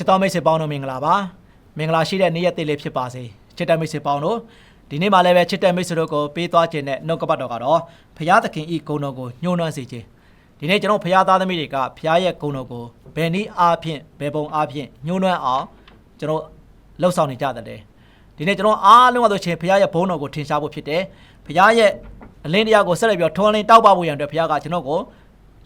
ချစ်တော်မိတ်ဆွေပေါင်းတို့မင်္ဂလာပါမင်္ဂလာရှိတဲ့နေ့ရက်သေးလေးဖြစ်ပါစေချစ်တဲ့မိတ်ဆွေပေါင်းတို့ဒီနေ့မှလည်းပဲချစ်တဲ့မိတ်ဆွေတို့ကိုပေးသွားခြင်းနဲ့နှုတ်ကပတ်တော်ကတော့ဖရာသခင်ဤဂုဏ်တော်ကိုညှိုးနှွမ်းစေခြင်းဒီနေ့ကျွန်တော်ဖရာသားသမီးတွေကဖရာရဲ့ဂုဏ်တော်ကိုဘယ်နည်းအားဖြင့်ဘယ်ပုံအားဖြင့်ညှိုးနှွမ်းအောင်ကျွန်တော်လှုပ်ဆောင်နေကြတယ်ဒီနေ့ကျွန်တော်အားလုံးကဆိုရှင်ဖရာရဲ့ဘုန်းတော်ကိုထင်ရှားဖို့ဖြစ်တယ်ဖရာရဲ့အလင်းတရားကိုဆက်လက်ပြီးတော့ထွန်းလင်းတောက်ပဖို့ရန်အတွက်ဖရာကကျွန်တော်ကို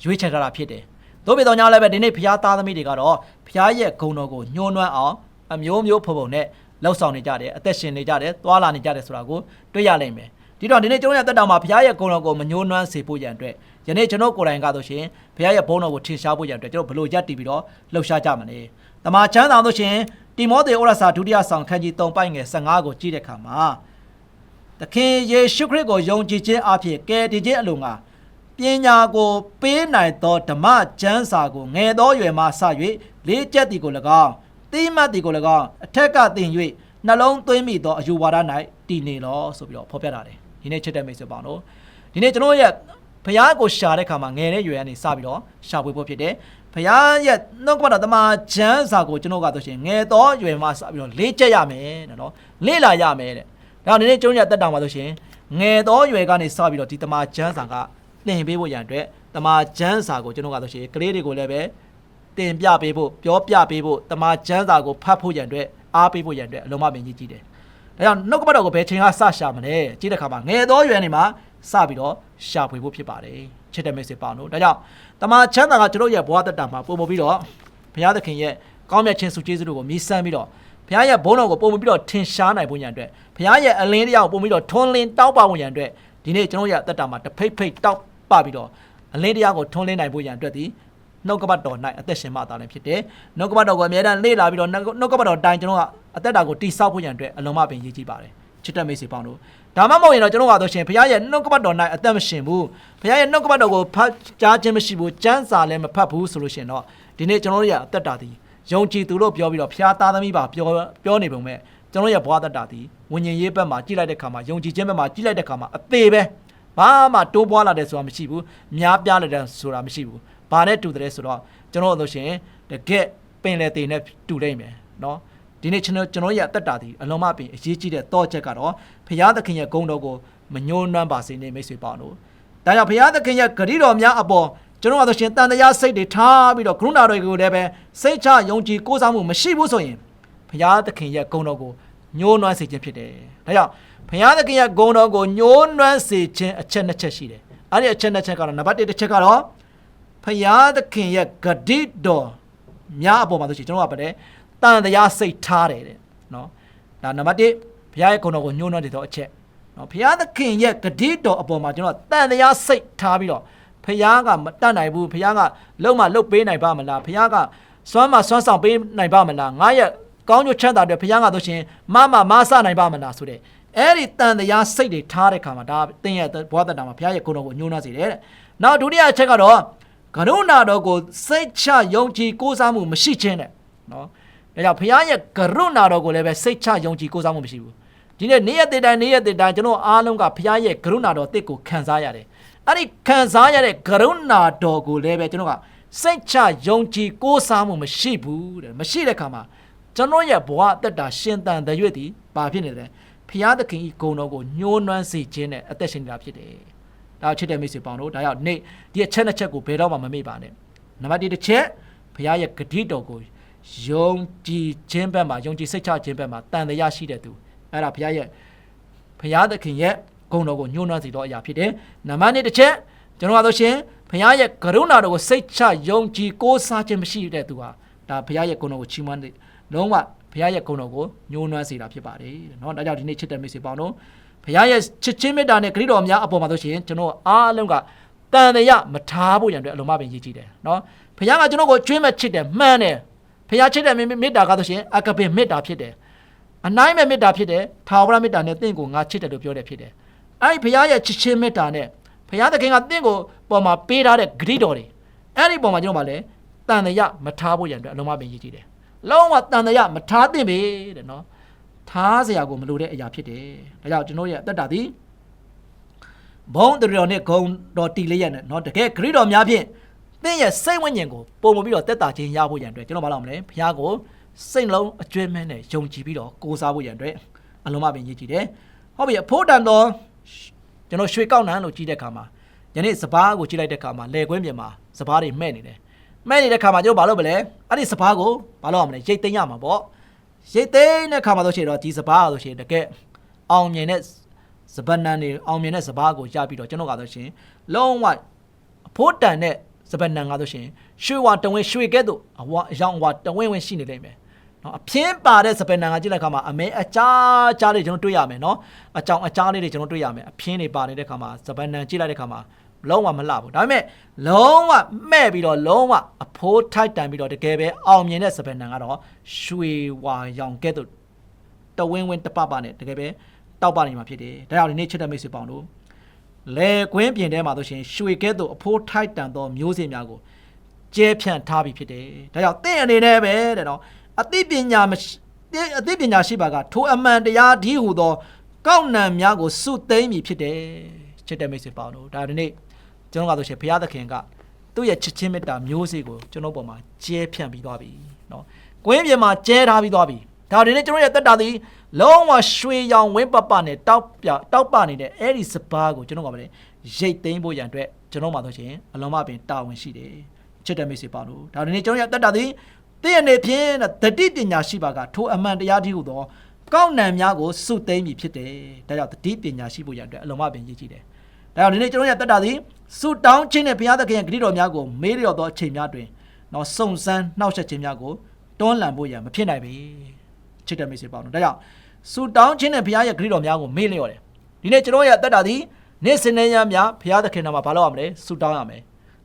ရွေးချယ်ထားတာဖြစ်တယ် သို့ပေသောညာလည်းပဲဒီနေ့ဖျားသားသမီးတွေကတော့ဖျားရဲ့ဂုဏ်တော်ကိုညှိုးနွမ်းအောင်အမျိုးမျိုးဖုံဖုံနဲ့လှုပ်ဆောင်နေကြတယ်အသက်ရှင်နေကြတယ်သွာလာနေကြတယ်ဆိုတာကိုတွေ့ရလိမ့်မယ်ဒီတော့ဒီနေ့ကျွန်တော်ရဲ့တက်တော်မှာဖျားရဲ့ဂုဏ်တော်ကိုမညှိုးနွမ်းစေဖို့ရန်အတွက်ယနေ့ကျွန်တော်ကိုယ်တိုင်ကဆိုရှင်ဖျားရဲ့ဘုန်းတော်ကိုထင်ရှားဖို့ရန်အတွက်ကျွန်တော်ဘလို့ရက်တည်ပြီးတော့လှုပ်ရှားကြမလဲတမန်ချမ်းသာဆိုရှင်တိမောသေဩရစာဒုတိယဆောင်ခန်းကြီး3ပိုက်ငယ်15ကိုကြည့်တဲ့အခါမှာသခင်ယေရှုခရစ်ကိုယုံကြည်ခြင်းအဖြစ်ကယ်တင်ခြင်းအလိုငါ ပညာကိုပေးနိုင်သောဓမ္မကျမ်းစာကိုငယ်သောရွယ်မှစ၍လေးချက်တီကို၎င်းတိမတ်တီကို၎င်းအထက်ကတင်၍နှလုံးသွင်းမိသောအယူဝါဒ၌တည်နေလောဆိုပြီးတော့ဖော်ပြထားတယ်ဒီနေ့ချစ်တဲ့မိတ်ဆွေပေါင်းတို့ဒီနေ့ကျွန်တော်ရဲ့ဘုရားကိုရှာတဲ့ခါမှာငယ်တဲ့ရွယ်ကနေစပြီးတော့ရှာဖွေဖို့ဖြစ်တယ်ဘုရားရဲ့နှုတ်ကပတ်တော်ဓမ္မကျမ်းစာကိုကျွန်တော်ကဆိုရှင်ငယ်သောရွယ်မှစပြီးတော့လေးချက်ရမယ်တဲ့နော်လေ့လာရမယ်တဲ့ဒါကြောင့်ဒီနေ့ကျွန်တော်ရဲ့တက်တောင်မှာဆိုရှင်ငယ်သောရွယ်ကနေစပြီးတော့ဒီဓမ္မကျမ်းစာက သင်ပေးဖို့ရန်အတွက်တမာကျမ်းစာကိုကျွန်တော်ကဆိုရှင်ကလေးတွေကိုလည်းပဲသင်ပြပေးဖို့ပြောပြပေးဖို့တမာကျမ်းစာကိုဖတ်ဖို့ရန်အတွက်အားပေးဖို့ရန်အတွက်အလုံးမမြင်ကြီးကြည့်တယ်။ဒါကြောင့်နှုတ်ကပတ်တော်ကိုဘယ်ချိန်ကစရှာမလဲကြည့်တဲ့အခါမှာငယ်သောရွယ်နေမှာစပြီးတော့ရှာဖွေဖို့ဖြစ်ပါတယ်။ချစ်တဲ့မိတ်ဆွေပေါင်းတို့ဒါကြောင့်တမာချမ်းသာကကျွန်တော်ရဲ့ဘဝတက်တာမှာပုံပုံပြီးတော့ဘုရားသခင်ရဲ့ကောင်းမြတ်ခြင်းစုကျေးဇူးတို့ကိုမြည်ဆန်းပြီးတော့ဘုရားရဲ့ဘုန်းတော်ကိုပုံပုံပြီးတော့ထင်ရှားနိုင်ဖို့ရန်အတွက်ဘုရားရဲ့အလင်းတရားကိုပုံပြီးတော့ထွန်းလင်းတောက်ပဖို့ရန်အတွက်ဒီနေ့ကျွန်တော်ရဲ့တက်တာမှာတဖိတ်ဖိတ်တောက် ပပြီးတော့အလင်းတရားကိုထွန်းလင်းနိုင်ဖို့ရန်အတွက်ဒီနှုတ်ကပတ်တော်၌အသက်ရှင်မှသာလည်းဖြစ်တယ်နှုတ်ကပတ်တော်ကိုအမြဲတမ်းလေ့လာပြီးတော့နှုတ်ကပတ်တော်တိုင်းကျွန်တော်ကအသက်တာကိုတိဆောက်ဖို့ရန်အတွက်အလုံးမပင်ရည်ကြည့်ပါတယ်ချစ်တဲ့မိတ်ဆွေပေါင်းတို့ဒါမှမဟုတ်ရင်တော့ကျွန်တော်ကတော့ရှင်ဘုရားရဲ့နှုတ်ကပတ်တော်၌အသက်မရှင်ဘူးဘုရားရဲ့နှုတ်ကပတ်တော်ကိုဖတ်ကြားခြင်းမရှိဘူးစံစာလည်းမဖတ်ဘူးဆိုလို့ရှိရင်တော့ဒီနေ့ကျွန်တော်တို့ရဲ့အသက်တာဒီယုံကြည်သူလို့ပြောပြီးတော့ဘုရားသားသမီးပါပြောပြောနေပုံမဲ့ကျွန်တော်ရဲ့ဘဝသက်တာဒီဝิญဉ်ရေးဘက်မှာကြည့်လိုက်တဲ့ခါမှာယုံကြည်ခြင်းဘက်မှာကြည့်လိုက်တဲ့ခါမှာအသေးပဲ ဘာမှတိုးပွားလာတယ်ဆိုတာမရှိဘူးများပြားလာတယ်ဆိုတာမရှိဘူးဘာနဲ့တူတယ်ဆိုတော့ကျွန်တော်တို့ဆိုရှင်တကက်ပင်လေတေနဲ့တူလိမ့်မယ်နော်ဒီနေ့ကျွန်တော်ကျွန်တော်ရဲ့အသက်တာဒီအလုံးမပင်အရေးကြီးတဲ့တော့ချက်ကတော့ဘုရားသခင်ရဲ့ဂုဏ်တော်ကိုမညှိုးနွမ်းပါစေနဲ့မိတ်ဆွေပေါင်းတို့ဒါကြောင့်ဘုရားသခင်ရဲ့ဂရုတော်များအပေါ်ကျွန်တော်ကဆိုရှင်တန်တရားစိတ်တွေထားပြီးတော့ကရုဏာတော်ကိုလည်းပဲစိတ်ချယုံကြည်ကိုးစားမှုမရှိဘူးဆိုရင်ဘုရားသခင်ရဲ့ဂုဏ်တော်ကိုညှိုးနွမ်းစေခြင်းဖြစ်တယ်ဒါကြောင့် ဘုရားသခင်ရဲ့ဂုဏ်တော်ကိုညှိုးနွမ်းစေခြင်းအချက်နှစ်ချက်ရှိတယ်အဲ့ဒီအချက်နှစ်ချက်ကတော့နံပါတ်1တစ်ချက်ကတော့ဘုရားသခင်ရဲ့ဂတိတော်များအပေါ်မှာဆိုရှင်ကျွန်တော်ကပဲတန်တရားစိတ်ထားတယ်တဲ့နော်ဒါနံပါတ်1ဘုရားရဲ့ဂုဏ်တော်ကိုညှိုးနွမ်းတယ်တော့အချက်နော်ဘုရားသခင်ရဲ့ဂတိတော်အပေါ်မှာကျွန်တော်တန်တရားစိတ်ထားပြီးတော့ဖះကမတတ်နိုင်ဘူးဖះကလုံမလုတ်ပေးနိုင်ပါမလားဖះကစွမ်းမစွမ်းဆောင်ပေးနိုင်ပါမလားငါရဲ့ကောင်းကျိုးချမ်းသာတွေဖះကဆိုရှင်မမမဆနိုင်ပါမလားဆိုတဲ့ အဲ့ဒီတန်တရားစိတ်တွေထားတဲ့ခါမှာဒါတင်းရဲ့ဘဝတတမှာဖះရဲ့ကိုယ်တော်ကိုညှိုးနှောစေတယ်တဲ့နောက်ဒုတိယအချက်ကတော့ကရုဏာတော်ကိုစိတ်ချယုံကြည်ကိုးစားမှုမရှိခြင်းတဲ့နော်ဒါကြောင့်ဖះရဲ့ကရုဏာတော်ကိုလည်းပဲစိတ်ချယုံကြည်ကိုးစားမှုမရှိဘူးဒီနေ့နေ့ရက်တည်တိုင်းနေ့ရက်တည်တိုင်းကျွန်တော်အားလုံးကဖះရဲ့ကရုဏာတော်တစ်ကိုခံစားရတယ်အဲ့ဒီခံစားရတဲ့ကရုဏာတော်ကိုလည်းပဲကျွန်တော်ကစိတ်ချယုံကြည်ကိုးစားမှုမရှိဘူးတဲ့မရှိတဲ့ခါမှာကျွန်တော်ရဲ့ဘဝအသက်တာရှင်သန်တဲ့ရွေ့ဒီဘာဖြစ်နေလဲ ဖျားသခင်ဤဂုဏ်တော်ကိုညှိုးနွမ်းစေခြင်းနဲ့အသက်ရှင်နေတာဖြစ်တယ်ဒါချစ်တဲ့မိတ်ဆွေပေါင်းတို့ဒါကြောင့်နေ့ဒီအချက်နှစ်ချက်ကိုဘယ်တော့မှမမေ့ပါနဲ့နံပါတ်1တစ်ချက်ဖျားရဲ့ဂတိတော်ကိုယုံကြည်ခြင်းဘက်မှာယုံကြည်စိတ်ချခြင်းဘက်မှာတန်တရားရှိတဲ့သူအဲ့ဒါဖျားရဲ့ဖျားသခင်ရဲ့ဂုဏ်တော်ကိုညှိုးနှွမ်းစေသောအရာဖြစ်တယ်။နံပါတ်1တစ်ချက်ကျွန်တော်ကဆိုရှင်ဘုရားရဲ့ကရုဏာတော်ကိုစိတ်ချယုံကြည်ကိုးစားခြင်းမရှိတဲ့သူဟာဒါဘုရားရဲ့ဂုဏ်တော်ကိုချီးမွမ်းတဲ့လုံးဝ ဘုရားရဲ့ဂုဏ်တော်ကိုညှိုးနှွမ်းစေတာဖြစ်ပါတယ်။နော်ဒါကြောင့်ဒီနေ့ချစ်တဲ့မိတ်ဆွေပေါင်းတို့ဘုရားရဲ့ချစ်ချင်းမေတ္တာနဲ့ဂရုတော်များအပေါ်မှာဆိုရှင်ကျွန်တော်အားလုံးကတန်တရားမထားဖို့ရန်အတွက်အလုံးမပင်ရည်ကြည်တယ်နော်ဘုရားကကျွန်တော်ကိုကျွေးမဲ့ချစ်တယ်မှန်တယ်ဘုရားချစ်တဲ့မေတ္တာကဆိုရှင်အကပင်မေတ္တာဖြစ်တယ်အနိုင်မဲ့မေတ္တာဖြစ်တယ်ထာဝရမေတ္တာနဲ့တင့်ကိုငါချစ်တယ်လို့ပြောတယ်ဖြစ်တယ်အဲ့ဒီဘုရားရဲ့ချစ်ချင်းမေတ္တာနဲ့ဘုရားသခင်ကတင့်ကိုပေါ်မှာပေးထားတဲ့ဂရိတော်တွေအဲ့ဒီပေါ်မှာကျွန်တော်ကလည်းတန်တရမထားဖို့ရန်အတွက်အလုံးမပင်ရည်ကြည်တယ် လုံးဝတန်တရမထားသင့်ပေတဲ့နော်ထားစရာကိုမလိုတဲ့အရာဖြစ်တယ်ဒါကြောင့်ကျွန်တော်ရဲ့အသက်တာသည်ဘုံတော်နဲ့ဂုံတော်တီလေးရနဲ့နော်တကယ်ဂရိတော်များဖြင့်သင်ရဲ့စိတ်ဝိညာဉ်ကိုပုံမပြီးတော့တက်တာခြင်းရဖို့ရန်အတွက်ကျွန်တော်မလုပ်မလဲဘုရားကိုစိတ်လုံးအကျွမ်းမဲ့နဲ့ယုံကြည်ပြီးတော့ကိုးစားဖို့ရန်အတွက်အလုံးမပင်ရည်ကြည်တယ်ဟုတ်ပြီအဖို့တန်တော့ကျွန်တော်ရွှေကောက်နန်းလို့ကြည့်တဲ့အခါမှာယနေ့စပားကိုကြည့်လိုက်တဲ့အခါမှာလေကွင်းပြင်မှာစပားတွေမဲ့နေတယ် မဲ့နေတဲ့အခါမှာကျွန်တော်ဘာလုပ်မလဲအဲ့ဒီစပားကိုဘာလုပ်ရမလဲရိတ်သိမ်းရမှာပေါ့ရိတ်သိမ်းတဲ့အခါမှာဆိုရှင်တော့ဒီစပားဆိုရှင်တကယ်အောင်မြင်တဲ့စပနန်တွေအောင်မြင်တဲ့စပားကိုရပြီးတော့ကျွန်တော်ကဆိုရှင်လုံးဝအဖို့တန်တဲ့စပယ်နံကားဆိုရှင်ရွှေဝါတဝင်းရွှေကဲ့သို့အဝါအယောင်ဝါတဝင်းဝင်းရှိနေလိမ့်မယ်နော်အပြင်းပါတဲ့စပယ်နံကားကြည့်တဲ့အခါမှာအမဲအကြားကြားလေးကျွန်တော်တွေ့ရမယ်နော်အကြောင်အကြားလေးတွေကျွန်တော်တွေ့ရမယ်အပြင်းတွေပါနေတဲ့အခါမှာစပယ်နံကြည့်လိုက်တဲ့အခါမှာ လုံးဝမလှဘူးဒါပေမဲ့လုံးဝမဲ့ပြီးတော့လုံးဝအဖိုးထိုက်တန်ပြီးတော့တကယ်ပဲအောင်မြင်တဲ့စပယ်နံကတော့ရွှေဝါရောင်ကဲ့သို့တဝင်းဝင်းတပပနဲ့တကယ်ပဲတောက်ပနေမှာဖြစ်တယ်ဒါကြောင့်ဒီနေ့ချစ်တဲ့မိတ်ဆွေပေါင်းတို့လေကွင်းပြင်ထဲမှာဆိုရှင်ရွှေကဲ့သို့အဖိုးထိုက်တန်သောမျိုးစေ့များကိုကျဲဖြန့်ထားပြီးဖြစ်တယ်။ဒါကြောင့်တင့်အနေနဲ့ပဲတဲ့နော်အသိပညာမရှိအသိပညာရှိပါကထိုအမှန်တရားဒီဟုသော ကောက်နံများကိုစုသိမ်းပြီးဖြစ်တယ်။ချစ်တဲ့မိတ်ဆွေပေါင်းတို့ဒါဒီနေ့ ကျွန်တော်ကဆိုရှင်ဘုရားသခင်ကသူ့ရဲ့ချစ်ချင်းမေတ္တာမျိုးစေ့ကိုကျွန်တော်ပေါ်မှာကျဲဖြန့်ပြီးသွားပြီနော်။ကွင်းပြင်မှာကျဲထားပြီးသွားပြီ။ဒါဒီနေ့ကျွန်တော်ရဲ့တက်တာသည်လုံးဝရွှေရောင်ဝင်းပပနဲ့တောက်ပြတောက်ပနေတဲ့အဲ့ဒီစပားကိုကျွန်တော်ကမလဲရိတ်သိမ်းဖို့ရန်အတွက်ကျွန်တော်မှဆိုရှင်အလုံးမပင်တာဝန်ရှိတယ်ချစ်တဲ့မိတ်ဆွေပေါင်းတို့ဒါဒီနေ့ကျွန်တော်ရဲ့တက်တာသည်တည့်ရနေဖြင့်တတိပညာရှိပါကထိုအမှန်တရားတည်းဟူသောကောက်နံများကိုစုသိမ်းပြီးဖြစ်တယ်ဒါကြောင့်တတိပညာရှိဖို့ရန်အတွက်အလုံးမပင်ရည်ကြည်တယ်ဒါကြောင့်ဒီနေ့ကျွန်တော်ရဲ့တက်တာသည် စုတောင်းခြင်းနဲ့ဘုရားသခင်ရဲ့ဂရုတော်များကိုမေးလျော်သောအချိန်များတွင်တော့စုံစမ်းနှောက်ယှက်ခြင်းများကိုတွန်းလှန်ဖို့ရန်မဖြစ်နိုင်ပေချစ်တဲ့မိတ်ဆွေပေါင်းတို့ဒါကြောင့်ဆူတောင်းခြင်းနဲ့ဘုရားရဲ့ဂရုတော်များကိုမေ့လျော့တယ်ဒီနေ့ကျွန်တော်ရဲ့အသက်တာသည်နေ့စဉ်နဲ့ညများဘုရားသခင်တော်မှာဘာလုပ်ရမလဲဆူတောင်းရမယ်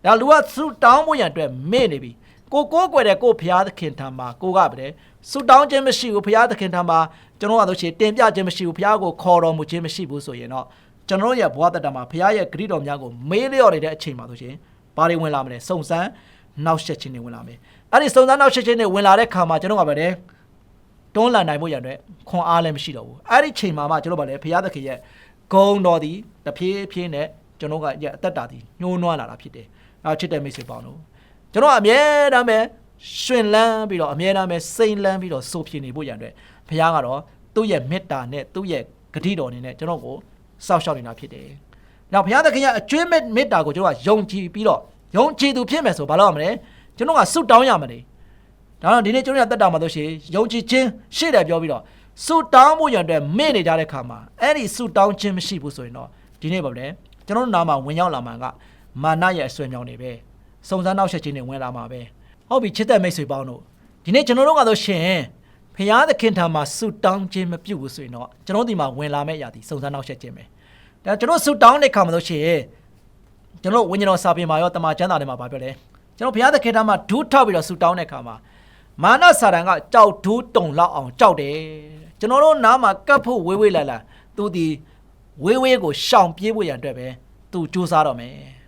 ဒါလူကဆူတောင်းဖို့ရန်အတွက်မေ့နေပြီကိုကိုးကွယ်တဲ့ကိုဘုရားသခင်ထံမှာကိုကပဲဆူတောင်းခြင်းမရှိဘူးဘုရားသခင်ထံမှာကျွန်တော်ကဆိုရှင်တင်ပြခြင်းမရှိဘူးဘုရားကိုခေါ်တော်မူခြင်းမရှိဘူးဆိုရင်တော့ ကျွန်တော်ရဲ့ဘဝတတမှာဘုရားရဲ့ဂရုတော်များကိုမေ့လျော့နေတဲ့အချိန်မှာဆိုရှင်ဘာတွေဝင်လာမလဲစုံစမ်းနောက်ဆက်ခြင်းတွေဝင်လာမယ်အဲ့ဒီစုံစမ်းနောက်ဆက်ခြင်းတွေဝင်လာတဲ့ခါမှာကျွန်တော်ကပဲတွန်းလှန်နိုင်ဖို့ရတဲ့ခွန်အားလည်းမရှိတော့ဘူးအဲ့ဒီချိန်မှာမှကျွန်တော်ဗာလဲဘုရားသခင်ရဲ့ဂုံတော်သည်တဖြည်းဖြည်းနဲ့ကျွန်တော်ကရဲ့အသက်တာသည်ညှိုးနွမ်းလာတာဖြစ်တယ်အဲချစ်တဲ့မိတ်ဆွေပေါင်းတို့ကျွန်တော်အမြဲတမ်းပဲရှင်လန်းပြီးတော့အမြဲတမ်းပဲစိန်လန်းပြီးတော့စိုးဖြစ်နေဖို့ရတဲ့ဘုရားကတော့သူ့ရဲ့မေတ္တာနဲ့သူ့ရဲ့ဂတိတော်နဲ့ကျွန်တော်ကို စောက်ရှောက်နေတာဖြစ်တယ်နောက်ဘုရားသခင်ရဲ့အကျွမ်းမဲ့မေတ္တာကိုကျွန်တော်ကယုံကြည်ပြီးတော့ယုံကြည်သူဖြစ်မယ်ဆိုဘာလို့ရမလဲကျွန်တော်ကဆုတောင်းရမယ်ဒါတော့ဒီနေ့ကျွန်တော်ရတက်တာမှာဆိုရှင်ယုံကြည်ခြင်းရှေ့တယ်ပြောပြီးတော့ဆုတောင်းမှုရန်အတွက်မေ့နေကြတဲ့ခါမှာအဲ့ဒီဆုတောင်းခြင်းမရှိဘူးဆိုရင်တော့ဒီနေ့ပါဗျကျွန်တော်နာမှာဝင်ရောက်လာမှာကမာနရဲ့အဆွေမြောင်နေပဲစုံစမ်းနောက်ဆက်ခြင်းတွေဝင်လာမှာပဲဟုတ်ပြီချစ်တဲ့မိတ်ဆွေပေါင်းတို့ဒီနေ့ကျွန်တော်တို့ကဆိုရှင် ဖရာသခင်ထံမှာဆုတောင်းခြင်းမပြုတ်ဘူးဆိုရင်တော့ကျွန်တော်ဒီမှာဝင်လာမယ့်အရာဒီစုံစမ်းနောက်ဆက်ခြင်းပဲဒါကျွန်တော်ဆုတောင်းတဲ့ခါမှာဆိုရှင်ကျွန်တော်ဝိညာဉ်တော်စာပေမှာရောတမန်ကျမ်းစာတွေမှာဗာပြောလဲကျွန်တော်ဘုရားသခင်ထံမှာဒူးထောက်ပြီးတော့ဆုတောင်းတဲ့ခါမှာမာနစာတန်ကကြောက်ဒူးတုံလောက်အောင်ကြောက်တယ်ကျွန်တော်တို့နားမှာကပ်ဖို့ဝေးဝေးလာလာသူဒီဝေးဝေးကိုရှောင်ပြေးဖို့ရန်အတွက်ပဲသူစူးစမ်းတော့မယ်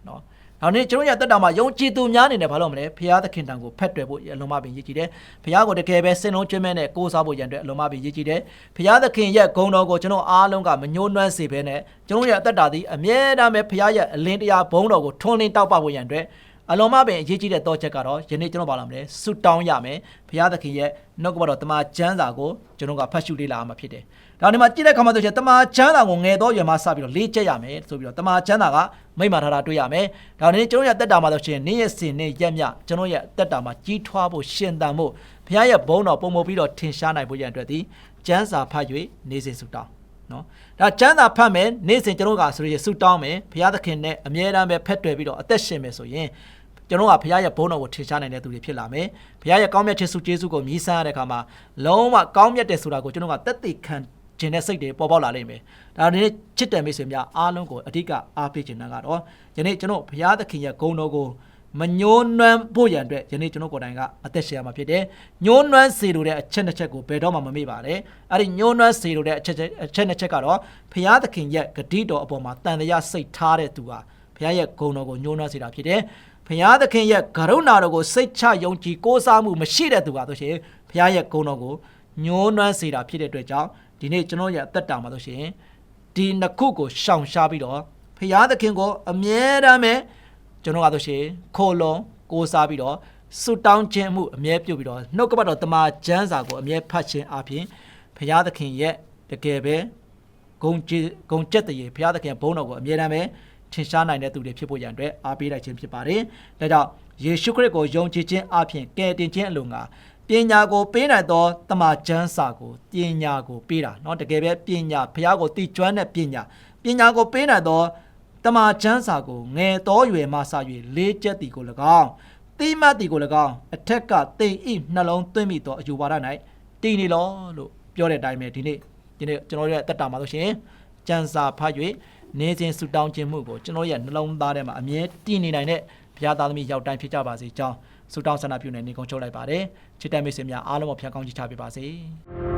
နော်နောက်နေ့ကျွန်တော်ရတက်တာမှာယုံကြည်သူများအနေနဲ့ဘာလို့မလဲဖရာသခင်တန်ကိုဖက်တွယ်ဖို့အလုံးမပင်ရည်ကြည်တယ်ဖရာကိုတကယ်ပဲစင်လုံးကျွမ်းမဲ့နဲ့ကိုးစားဖို့ရန်အတွက်အလုံးမပင်ရည်ကြည်တယ်ဖရာသခင်ရဲ့ဂုဏ်တော်ကိုကျွန်တော်အားလုံးကမညှိုးနွမ်းစေဘဲနဲ့ကျွန်တော်ရအသက်တာသည်အမြဲတမ်းပဲဖရာရဲ့အလင်းတရားဘုန်းတော်ကိုထွန်းလင်းတောက်ပဖို့ရန်အတွက်အလုံးမပင်အရေးကြီးတဲ့တော့ချက်ကတော့ယနေ့ကျွန်တော်ပါလာမလဲဆုတောင်းရမယ်ဘုရားသခင်ရဲ့နှုတ်ကပတော်တမန်ကျမ်းစာကိုကျွန်တော်ကဖတ်ရှုလေ့လာမှာဖြစ်တယ် ဒါဒီမှာကြည့်တဲ့ခါမှာဆိုရင်တမန်ကျမ်းစာကိုငယ်တော့ရွယ်မှာစပြီးတော့လေ့ကျက်ရမယ်ဆိုပြီးတော့တမန်ကျမ်းစာကမိမ့်မာထားတာတွေ့ရမယ်ဒါနေ့ကျွန်တော်ရဲ့တက်တာမှာဆိုရှင်နေ့ရက်စဉ်နေ့ရက်မြကျွန်တော်ရဲ့တက်တာမှာကြီးထွားဖို့ရှင်သန်ဖို့ဘုရားရဲ့ဘုန်းတော်ပုံမပြီးတော့ထင်ရှားနိုင်ဖို့ရန်အတွက်ဒီကျမ်းစာဖတ်၍နေစဉ်ဆုတောင်းနော်ဒါကျမ်းစာဖတ်မယ်နေ့စဉ်ကျွန်တော်ကဆိုရင်ဆုတောင်းမယ်ဘုရားသခင်နဲ့အမြဲတမ်းပဲဖက်တွယ်ပြီးတော့အသက်ရှင်မယ်ဆိုရင်ကျွန်တော်ကဘုရားရဲ့ဘုန်းတော်ကိုထင်ရှားနိုင်တဲ့သူတွေဖြစ်လာမယ်။ဘုရားရဲ့ကောင်းမြတ်ခြင်းစုကျေးဇူးကိုမြည်ဆန်းရတဲ့အခါမှာလုံးဝကောင်းမြတ်တယ်ဆိုတာကိုကျွန်တော်ကတက်သိခံ ခြင်းတဲ့စိတ်တွေပေါ်ပေါက်လာလိမ့်မယ်။ဒါဒီနေ့ချစ်တယ်မိတ်ဆွေများအားလုံးကိုအဓိကအားပေးခြင်းတာကတော့ယနေ့ကျွန်တော်ဘုရားသခင်ရဲ့ဂုဏ်တော်ကိုမညှိုးနွမ်းဖို့ရန်အတွက်ယနေ့ကျွန်တော်ကိုယ်တိုင်ကအသက်ရှင်ရမှာဖြစ်တယ်။ညှိုးနွမ်းစေလိုတဲ့အချက်တစ်ချက်ကိုဘယ်တော့မှမမေ့ပါနဲ့။အဲ့ဒီညှိုးနွမ်းစေလိုတဲ့အချက်အချက်တစ်ချက်ကတော့ဘုရားသခင်ရဲ့ဂတိတော်အပေါ်မှာတန်တရားစိတ်ထားတဲ့သူဟာဘုရားရဲ့ဂုဏ်တော်ကိုညှိုးနွမ်းစေတာဖြစ်တယ်။ဘုရားသခင်ရဲ့ကရုဏာတော်ကိုစိတ်ချယုံကြည်ကိုးစားမှုမရှိတဲ့သူဟာဆိုရှင်ဘုရားရဲ့ဂုဏ်တော်ကိုညှိုးနွမ်းစေတာဖြစ်တဲ့အတွက်ကြောင့် ဒီနေ့ကျွန်တော်ရဲ့အသက်တာမှာဆိုရှင်ဒီနှစ်ခုကိုရှောင်ရှားပြီးတော့ဘုရားသခင်ကိုအမြဲတမ်းပဲကျွန်တော်ကဆိုရှင်ခိုလုံကိုးစားပြီးတော့ဆုတောင်းခြင်းမှုအမြဲပြုပြီးတော့နှုတ်ကပတ်တော်တမန်ကျမ်းစာကိုအမြဲဖတ်ခြင်းအပြင်ဘုရားသခင်ရဲ့တကယ်ပဲဂုံကြည်ဂုံကျက်တရေဘုရားသခင်ဘုန်းတော်ကိုအမြဲတမ်းပဲထင်ရှားနိုင်တဲ့သူတွေဖြစ်ဖို့ရန်အတွက်အားပေးလိုက်ခြင်းဖြစ်ပါတယ်။ဒါကြောင့်ယေရှုခရစ်ကိုယုံကြည်ခြင်းအပြင်ကယ်တင်ခြင်းအလိုငါ ပညာကိုပေးနိုင်သောတမန်ကျမ်းစာကိုပညာကိုပေးတာเนาะတကယ်ပဲပညာဘုရားကိုတည်ကျွမ်းတဲ့ပညာပညာကိုပေးနိုင်သော တမန်ကျမ်းစာကိုငယ်တော်ရွယ်မှစ၍လေးချက်တီကို၎င်းတိမတ်တီကို၎င်းအထက်ကတိမ်ဤနှလုံးသွင်းမိသောအယူဝါဒ၌တည်နေလောလို့ပြောတဲ့အတိုင်းပဲဒီနေ့ဒီနေ့ကျွန်တော်တို့ရဲ့အသက်တာမှာဆိုရှင်ကျမ်းစာဖတ်၍နေစဉ်ဆုတောင်းခြင်းမှုကိုကျွန်တော်ရဲ့နှလုံးသားထဲမှာအမြဲတည်နေနိုင်တဲ့ဘုရားသားသမီးရောက်တိုင်းဖြစ်ကြပါစေကြောင်း ဆုတောင်းဆန္ဒပြုနေနေကုန်ချုပ်လိုက်ပါတယ်ချစ်တဲ့မိတ်ဆွေများအားလုံးကိုဖျက်ကောင်းချီးချပေးပါစေ